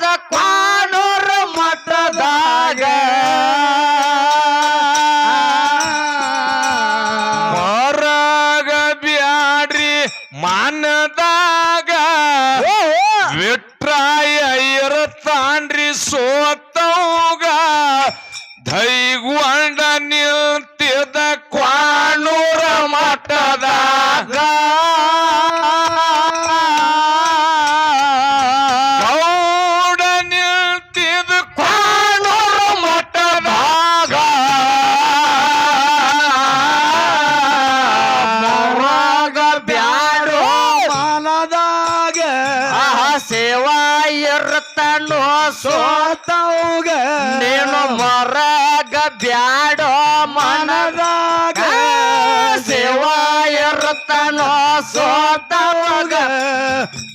the choir. ತಂಡು ಸೋತವುಗ ನೀನು ಮರಗ ಬ್ಯಾಡೋ ಮನದಾಗ ಸೇವಾ ಇರುತ್ತನೋ ಸೋತವುಗ.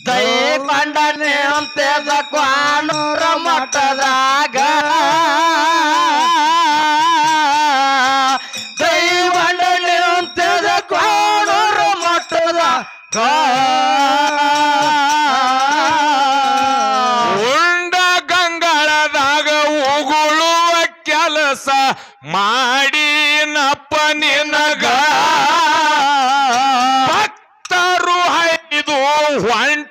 ದೈ ಕಂಡನೆ ಅಂತೇದ ಕ್ವಾನೂರ ಮಟ್ಟದಾಗ ಮಾಡಿ ನಪ್ಪ ನಿನಗ ಭಕ್ತರು ಹೈದು ಹೊಂಟ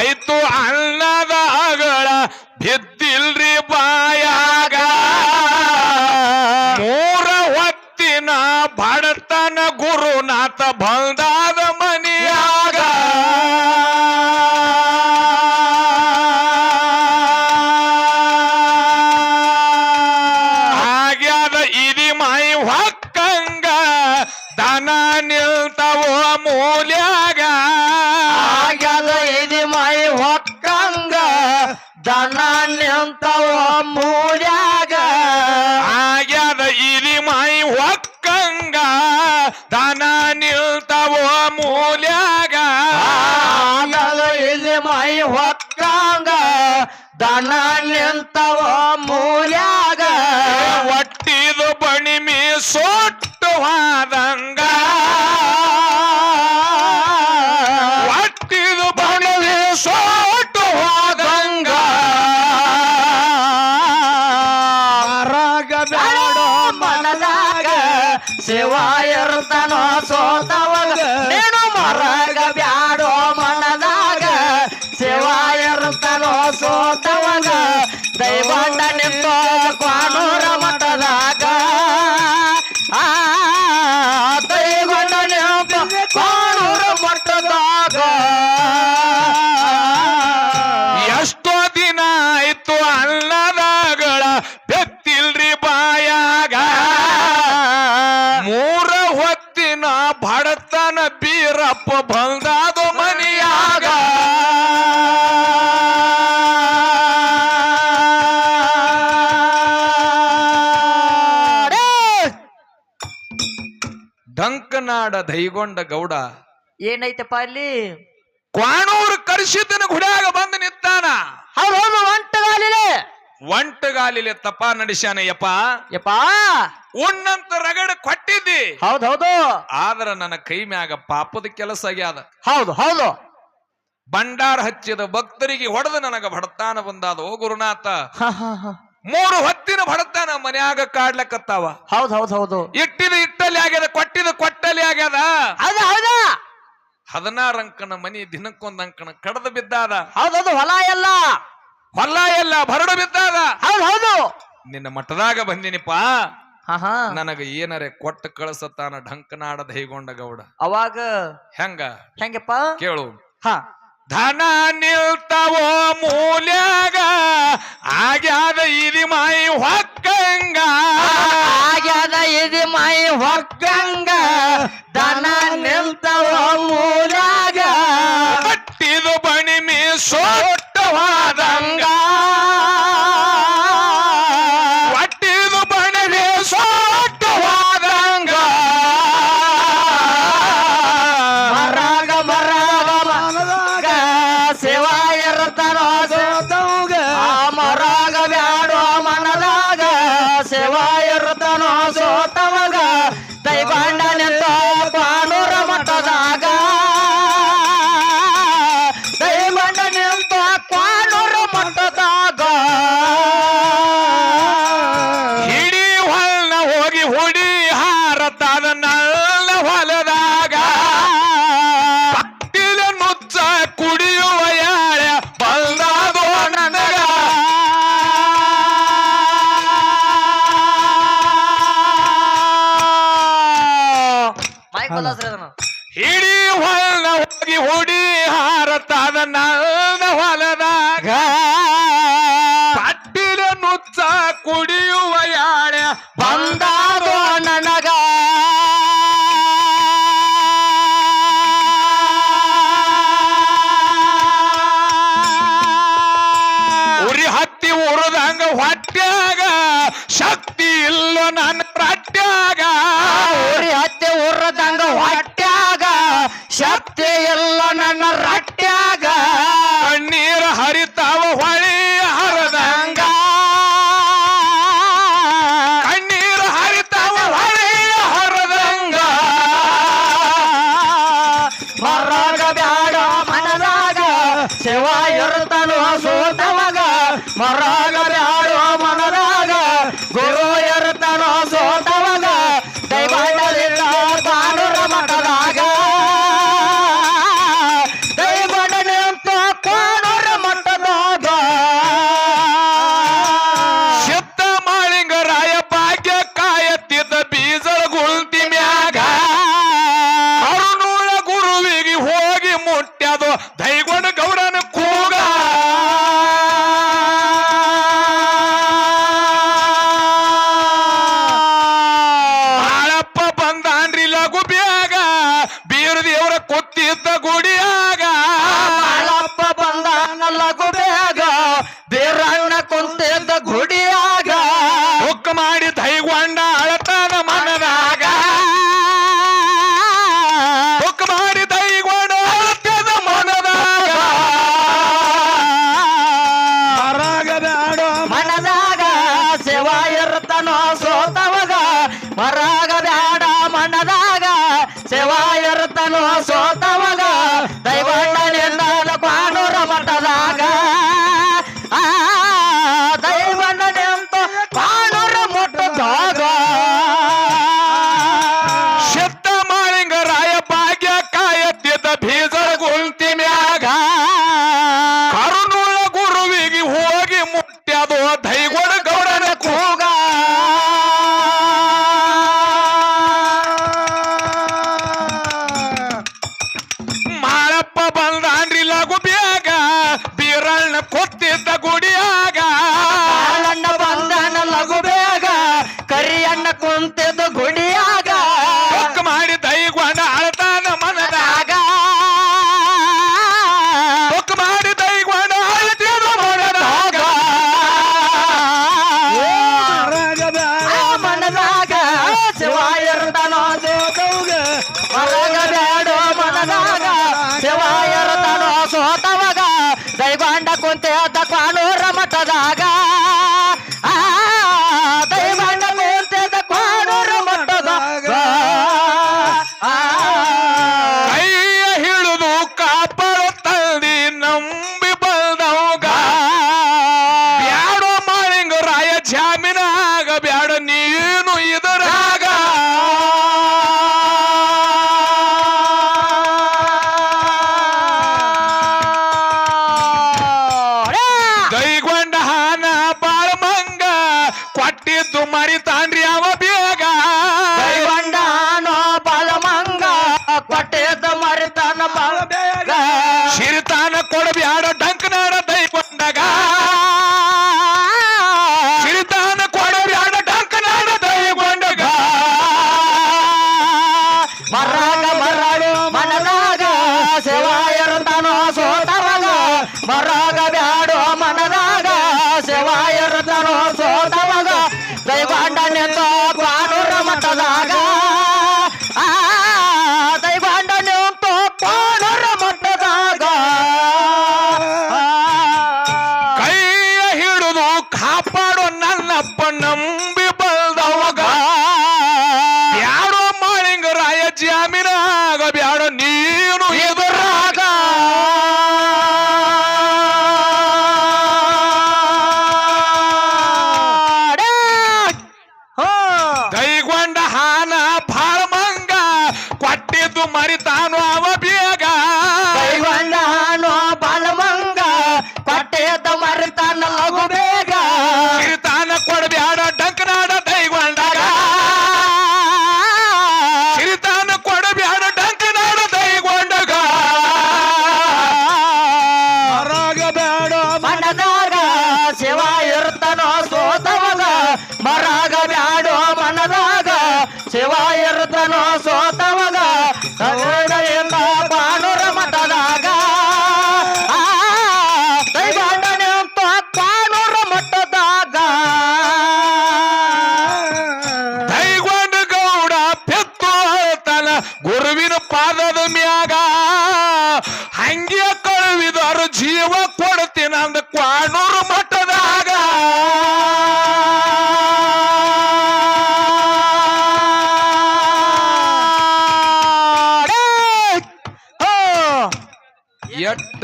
ಆಯ್ತು ಅನ್ನ ಮೈ ಹೊಕ್ಕಂಗ ದನ ನಿಂತವ ಮೂಲ್ಯಾಗ. ಒಟ್ಟಿದು ಬಣಿಮಿ ಸೊಟ್ಟು ಹಾದಂಗ ದೈಗೊಂಡ ಗೌಡ ಏನೈತಪ್ಪ ಅಲ್ಲಿ? ಕ್ವಾಣೂರು ಕರ್ಷಿತನ ಗುಡ್ಯಾಗ ಬಂದು ನಿಂತಾನ. ಹೌದು ಹೌದು ಒಂಟಗಾಲಿಲೆ ಒಂಟಗಾಲಿಲೆ ತಪ್ಪ ನಡೆಸ್ಯಾನ ಯಪ್ಪ. ಉಣ್ಣಂತ ರಗಡ ಕೊಟ್ಟಿದ್ದಿ. ಹೌದು ಹೌದು. ಆದ್ರ ನನ್ನ ಕೈ ಮ್ಯಾಗ ಪಾಪದ ಕೆಲಸ ಆಗ್ಯಾದ. ಹೌದು ಹೌದು. ಭಂಡಾರ ಹಚ್ಚಿದ ಭಕ್ತರಿಗೆ ಹೊಡೆದು ನನಗ ಬಡತಾನ ಬಂದಾದ ಓ ಗುರುನಾಥ. ಮೂರು ಹೊತ್ತಿನ ಬಡತಾನ ಮನ್ಯಾಗ ಕಾಡ್ಲಕತ್ತಾವ. ಹೌದ್ ಹೌದ್ ಹೌದು. ಇಟ್ಟಿದ ಇಟ್ಟಲ್ಲಿ ಆಗ್ಯದ ಕೊಟ್ಟಿದ ಕೊಟ್ಟಲ್ಲಿ ಆಗ್ಯದ. ಹೌದಾ ಹೌದಾ. ಹದಿನಾರು ಅಂಕಣ ಮನಿ ದಿನಕ್ಕೊಂದ್ ಅಂಕಣ ಕಡದು ಬಿದ್ದಾದ. ಹೌದೌದು ಹೌದು ಹೊಲ ಎಲ್ಲ. ಹೊಲ ಎಲ್ಲ ಬರಡು ಬಿದ್ದಾದ. ಹೌದ್ ಹೌದು. ನಿನ್ನ ಮಠದಾಗ ಬಂದಿನಿಪ್ಪ. ಹ ಹಾ. ನನಗ ಏನರೆ ಕೊಟ್ಟ ಕಳಸತಾನ ಢಂಕನಾಡ ದೈಗೊಂಡ ಗೌಡ. ಅವಾಗ ಹೆಂಗ? ಹೆಂಗಪ್ಪ? ಕೇಳು. ಹ. ಧನ ನಿಲ್ತವೋ ಮೂಲ್ಯಾಗ? ಆಗ್ಯಾದ ಇದಿ ಮಾಯಿ ಹೊಕ್ಕಂಗ. ಆಗ್ಯಾದ ಇದು ಮೈ ಹೊಕ್ಕಂಗ. ಧನ ನಿಲ್ತವೋ ಮೂಲಾಗ ಕಟ್ಟಿದು ಬಣಿಮಿ ಸೋಟ್ಟವಾದಂಗ. ಹಿಡಿ ಹೊಲ್ನ ಹೋಗಿ ಹುಡಿ ಹಾರತಾನ ಹೊಲದಾಗ যে আমি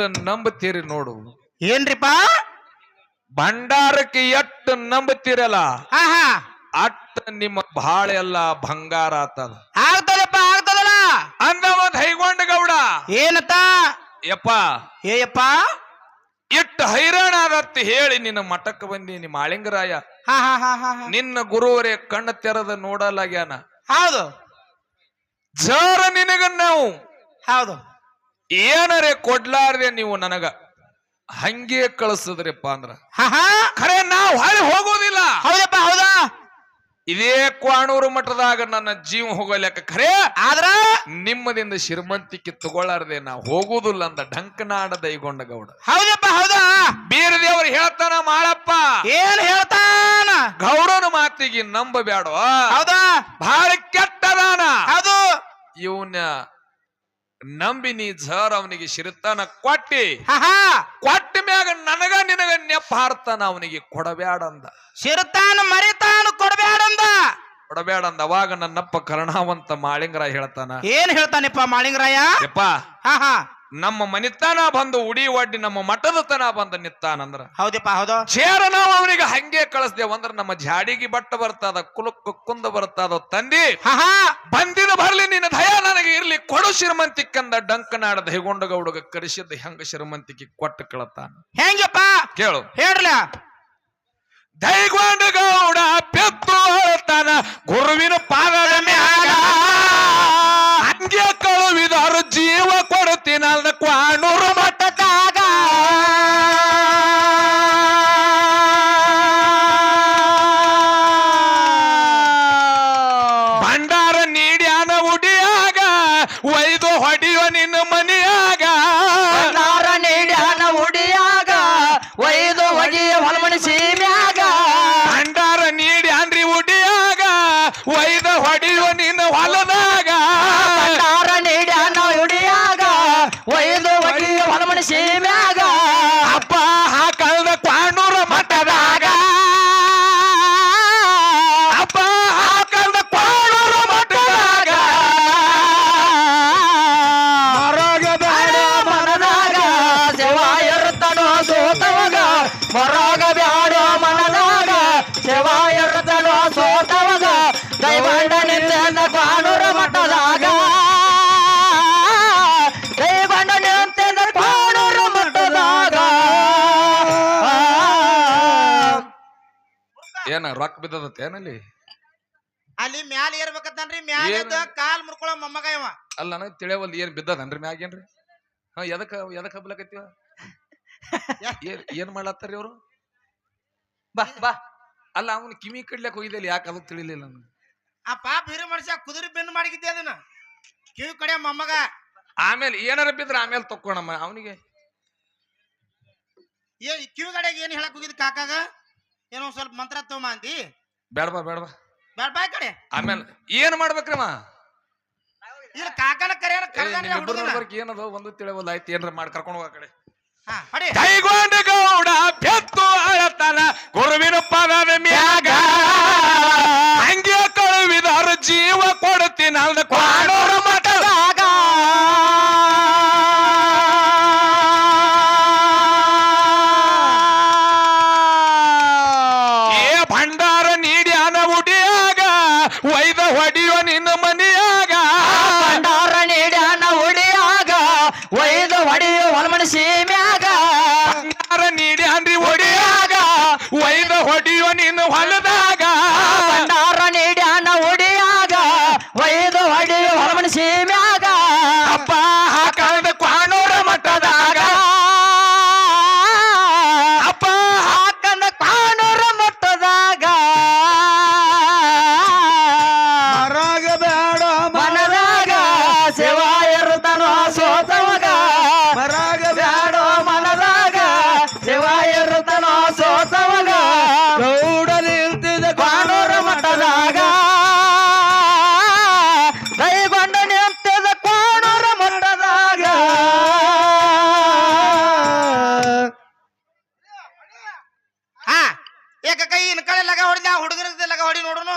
ನಂಬುತ್ತೀರಿ ನೋಡು. ಏನ್ರಿಪಾ? ಭಂಡಾರಕ್ಕೆ ಎಟ್ಟು ನಂಬುತ್ತೀರಲ್ಲ? ಆಹಾ. ಅಟ್ಟ ನಿಮ್ಮ ಬಾಳೆ ಎಲ್ಲ ಬಂಗಾರ ಆತದ. ಆಗ್ತದಪ್ಪ ಆಗ್ತದಲ್ಲ. ಒಂದ್ ಹೈಗೊಂಡ ಗೌಡ ಏನತ್ತ ಯಪ್ಪ. ಏಯಪ್ಪ? ಇಟ್ಟು ಹೈರಾಣ ಆದತ್ತಿ ಹೇಳಿ ನಿನ್ನ ಮಠಕ್ಕೆ ಬಂದೀನಿ ಮಾಳಿಂಗರಾಯ ಹಾ ಹಾ ಹಾ ಹಾ ಹಾ. ನಿನ್ನ ಗುರುವರೇ ಕಣ್ಣು ತೆರೆದ ನೋಡಲಾಗ್ಯಾನ. ಹೌದು. ಜರ ನಿನಗ ನಾವು. ಹೌದು. ಏನರೇ ಕೊಡ್ಲಾರ್ದೆ ನೀವು ನನಗ? ಹಂಗೆ ಕಳಿಸಿದ್ರಪ್ಪ ಅಂದ್ರ. ಖರೆ ನಾವು ಹೊಳಿ ಹೋಗೋದಿಲ್ಲ. ಹೌದಪ್ಪ ಹೌದಾ? ಇದೇ ಕ್ವಾಣೂರು ಮಠದಾಗ ನನ್ನ ಜೀವ ಹೋಗಲಿಕ್ಕ ಖರೆ? ಆದ್ರ? ನಿಮ್ಮದಿಂದ ಶ್ರೀಮಂತಿಕೆ ತಗೊಳ್ಳಾರ್ದೆ ನಾ ಹೋಗುದಿಲ್ಲ ಅಂತ ಢಂಕನಾಡ ದೈಗೊಂಡ ಗೌಡ. ಹೌದಪ್ಪ ಹೌದಾ? ಬೀರದೇವ್ರು ಹೇಳ್ತಾನ ಮಾಳಪ್ಪ. ಏನ್ ಹೇಳ್ತಾನ? ಗೌಡನ ಮಾತಿಗೆ ನಂಬಬೇಡ ಹೌದಾ? ಬಹಳ ಕೆಟ್ಟದಾನ. ಅದು ಇವನ ನಂಬಿ ನೀ ಜರ್ ಅವನಿಗೆ ಶಿರತಾನ ಕೊಟ್ಟಿ. ಕೊಟ್ಟ ಮ್ಯಾಗ ನನಗ ನಿನಗ ನೆಪ್ಪ ಹಾರ್ತಾನ ಅವನಿಗೆ ಕೊಡಬ್ಯಾಡಂದ. ಶಿರತಾನ ಮರಿತಾನ ಕೊಡಬ್ಯಾಡಂದ. ಕೊಡಬೇಡ ಅಂದ ಅವಾಗ ನನ್ನಪ್ಪ ಕರ್ಣಾವಂತ ಮಾಳಿಂಗರ ಹೇಳ್ತಾನ. ಏನ್ ಹೇಳ್ತಾನಪ್ಪ ಮಾಳಿಂಗರಾಯ? ಯಪ್ಪ. ಹಾ ಹಾ ನಮ್ಮ ಮನಿತಾನ ಬಂದು ಉಡಿ ಒಡ್ಡಿ ನಮ್ಮ ಮಠದ ತನ ಬಂದು ನಿತ್ತಾನಂದ್ರ ಹೌದಪ್ಪ ಹೌದು. ಚೇರ ನಾವು ಅವನಿಗೆ ಹಂಗೆ ಕಳಿಸ್ದೇವ್ ಅಂದ್ರ ನಮ್ಮ ಜಾಡಿಗೆ ಬಟ್ಟ ಬರ್ತದ ಕುಲಕ್ಕ ಕುಂದ ಬರ್ತದ ತಂದಿ. ಬಂದಿದ ಬಂದಿನ ಬರ್ಲಿ ನಿನ್ನ ದಯ ನನಗೆ ಇರ್ಲಿ ಕೊಡು ಶ್ರೀಮಂತಿಕ್ಕಂದ ಡಂಕನಾಡದ ದೈಗೊಂಡ ಹುಡುಗ ಕರೆಸಿದ್ದ ಹೆಂಗ ಶ್ರೀಮಂತಿಕೆ ಕೊಟ್ಟು ಕಳತಾನ. ಹೆಂಗಪ್ಪ? ಕೇಳು. ಹೇಳ ದೈಗೊಂಡ ಗೌಡ ಪೆತ್ತು ಹೇಳ್ತಾನ ಗುರುವಿನ ಪಾದದ ಮ್ಯಾಗ. ಹಂಗೆ ಕಳುವಿದಾರು ಜೀವ ಕೊಡ್ತೀನಲ್ದ ಕ್ವಾಣೂರು ಹೊರಗ ಬ್ಯಾಡೋ ಮನದಾಗ ಶಿವಾಯರ್ತನು ಸೋತವಾಗ ದೈವಂಡ ನಿಂತ ಕಾನೂರ ಮಠದಾಗ. ದೈವಂಡ ನಿಂತ ಕಾನೂರ ಮಠದಾಗ. ಏನ ರೊಕ್ಕ ಬಿದ್ದದತ್ತ ಏನಲ್ಲಿ ಅಲ್ಲಿ ಮ್ಯಾಲ ಏರ್ಬೇಕತ್ತನ್ರಿ ಮ್ಯಾಲ? ಎದ್ದ ಕಾಲ್ ಮುರ್ಕೊಳ ಮೊಮ್ಮಗ ಇವ. ಅಲ್ಲ ನನಗೆ ತಿಳಿಯವಲ್ಲಿ ಏನ್ ಬಿದ್ದದನ್ರಿ ಮ್ಯಾಗೇನ್ರಿ ಹಾ ಎದಕ್ಕ ಎದಕ್ ಹಬ್ಲಕತ್ತೀವ ಏನ್ ಏನ್ ಮಾಡ್ಲತ್ತಾರ ಇವ್ರು ಬಾ ಬಾ. ಅಲ್ಲ ಅವನ್ ಕಿವಿ ಕಡ್ಲಕ್ ಹೋಗಿದ್ದಲ್ಲಿ ಯಾಕೆ ಅದು ತಿಳಿಲಿಲ್ಲ ನನಗೆ? ಆ ಪಾಪ ಹಿರಿ ಮನುಷ್ಯ ಕುದುರೆ ಬೆನ್ನು ಮಾಡಿದ್ದೆ ಅದನ್ನ. ಕಿವಿ ಕಡೆ ಮೊಮ್ಮಗ ಆಮೇಲೆ ಏನಾರ ಬಿದ್ರೆ ಆಮೇಲೆ ತಕ್ಕೋಣಮ್ಮ ಅವನಿಗೆ. ಏ ಕಿವಿ ಕಡೆಗೆ ಏನ್ ಹೇಳಕ್ ಹೋಗಿದ್ ಕಾಕಾಗ? ಏನೋ ಒಂದ್ ಸ್ವಲ್ಪ ಮಂತ್ರ ತಗೊಂಬ ಅಂದಿ? ಬೇಡವಾ ಬೇಡವಾ ಬೇಡ ಬಾ. ಕಡೆ. ಆಮೇಲೆ ಏನ್ ಮಾಡ್ಬೇಕ್ರಮ್ಮ? ಇಲ್ಲ ಕಾಕನ ಇಬ್ರು ಏನದು? ಒಂದು ತಿಳಿಯವಲ್ಲ ಆಯ್ತು ಏನ್ರ ಮಾಡಿ ಕರ್ಕೊಂಡು ಹೋಗ ಕಡೆ. ಕೈಗೊಂಡ ಗೌಡ ಬೆತ್ತು ಅಳತನ ಗುರುವಿನ ಪದದ ಮ್ಯಾಗ. ಹಂಗೆ ಕಳುವಿದಾರ ಜೀವ ಕೊಡ್ತೀನಿ ಅಲ್ದ ಕ್ವಾಣೂರ ಕೈ ಇನ್ ಕಡೆ ಲಗ ಹೊಡೆದ ಹುಡುಗರ ಲಗ ಹೊಡಿ ನೋಡುನು?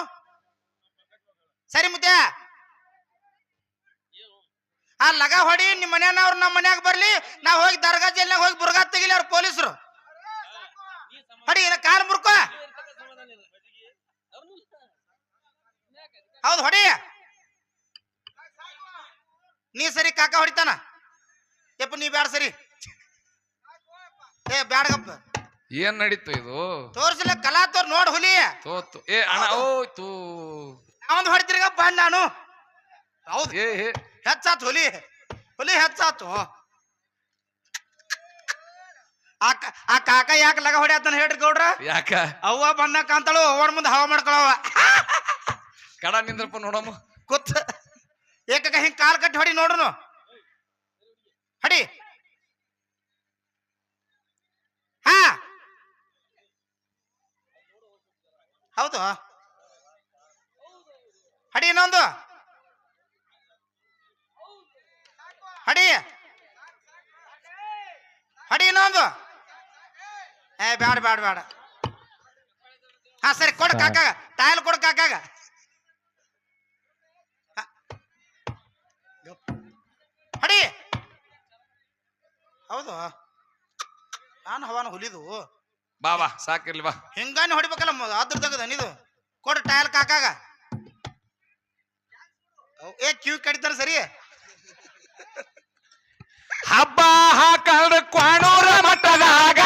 ಸರಿ ಮುದ್ದೆ ಆ ಲಗ ಹೊಡಿ, ನಿಮ್ ಮನೆಯವ್ರು ನಮ್ಮ ಮನ್ಯಾಗ ಬರ್ಲಿ ನಾ ಹೋಗಿ ದರ್ಗಾ ಜೈಲ್ನಾಗ ಹೋಗಿ ಬುರ್ಗಾ ತೆಗಿಲಿ ಅವ್ರ ಪೊಲೀಸರು. ಹೊಡಿ, ಇನ್ನ ಕಾಲ್ ಮುರ್ಕೋ. ಹೌದು, ಹೊಡಿ. ನೀ ಸರಿ ಕಾಕ ಹೊಡಿತಾನ? ಯಪ್ಪ ನೀ ಬ್ಯಾಡ ಸರಿ. ಏ, ಬ್ಯಾಡಗಪ್ಪ. ಏನ್ ನಡೀತು ಇದು? ತೋರ್ಸಲ ಕಲಾ ತೋರ್ ನೋಡ್ ಹುಲಿ. ತೋತು. ಏ ಅಣ್ಣ ಓ ತೂ ನಾವೊಂದು ಹೊಡಿತಿರ್ಗ ಬಂದ್ ನಾನು. ಹೌದು. ಏ ಹೇ ಹೆಚ್ಚಾತು ಹುಲಿ. ಹುಲಿ ಹೆಚ್ಚಾತು. ಆ ಕ- ಆ ಕಾಕ ಯಾಕ ಲಗ ಹೊಡ್ಯಾತನ ಹೇಳ್ರಿ ಗೌಡ್ರ? ಯಾಕ? ಅವ್ವ ಬಂದಕ್ಕ ಅಂತಳು ಅವನ ಮುಂದೆ ಹವಾ ಮಾಡ್ಕೊಳವ. ಕಡ ನಿಂದ್ರಪ್ಪ ನೋಡಮ್ಮ. ಕುತ್. ಏಕಕ ಹಿಂಗ್ ಕಾಲ್ ಕಟ್ಟಿ ಹೊಡಿ ನೋಡ್ರು ಹಡಿ. ಹಾ. ಹೌದು. ಹಡಿ ಇನ್ನೊಂದು. ಹಡಿ. ಹಡಿ ಇನ್ನೊಂದು. ಏ ಬ್ಯಾಡ ಬ್ಯಾಡ ಬ್ಯಾಡ. ಹಾ ಸರಿ ಕೊಡು ಟೈಲ್ ಕೊಡ್ ಕೊಡು ಹಾ. ಹಡಿ. ಹೌದು. ನಾನು ಹವಾನ ಹುಲಿದು. ಬಾ ಬಾ ಸಾಕಿರ್ಲಿ ಬಾ. ಹೆಂಗಾನು ಹೊಡಿಬೇಕಲ್ಲ ಅದ್ರ ತೆಗದ ನೀದು ಕೊಡು ಟಯಲ್ ಕಾಕಾಗ. ಏ ಕ್ಯೂ ಕಡಿತಾರ ಸರಿ? ಹಬ್ಬ ಹಾಕಡ ಕ್ವಾಣೂರ ಮಟ್ಟದಾಗ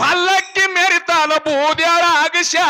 ಪಲ್ಲಕ್ಕಿ ಮೆರಿತಾನ ಬೂದ್ಯಾರ ಆಗಶ್ಯ